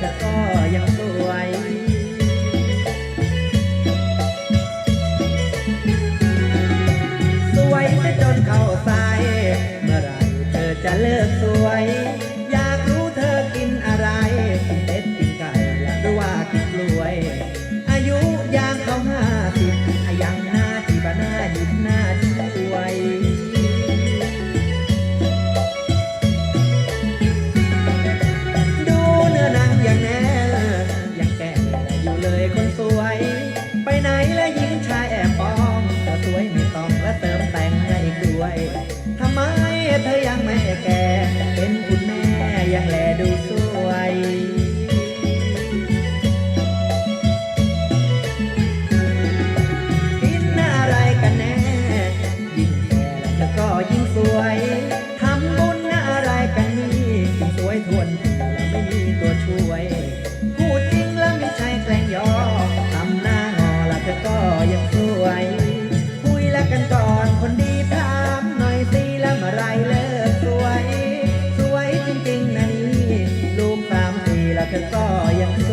แต่ก็ยังสวยสวยจะจนเข้าสาเมื่อไรเธอจะเลิกสวย องและเติมแต่งให้ด้วยทำไมเธอยังไม่แก่ เป็นคุณแม่ยังแลดูสวยคิดอะไรกันแน่ ยิ่งแก่แล้วก็ยิ่งสวยทำบุญอะไรกันนี่ยิ่งสวยทวนแล้วไม่มีตัวช่วย พูดจริงแล้วไม่ใช่แกล้งยอทำหน้างอแล้วเธอก็ยังสวย ก็ยัง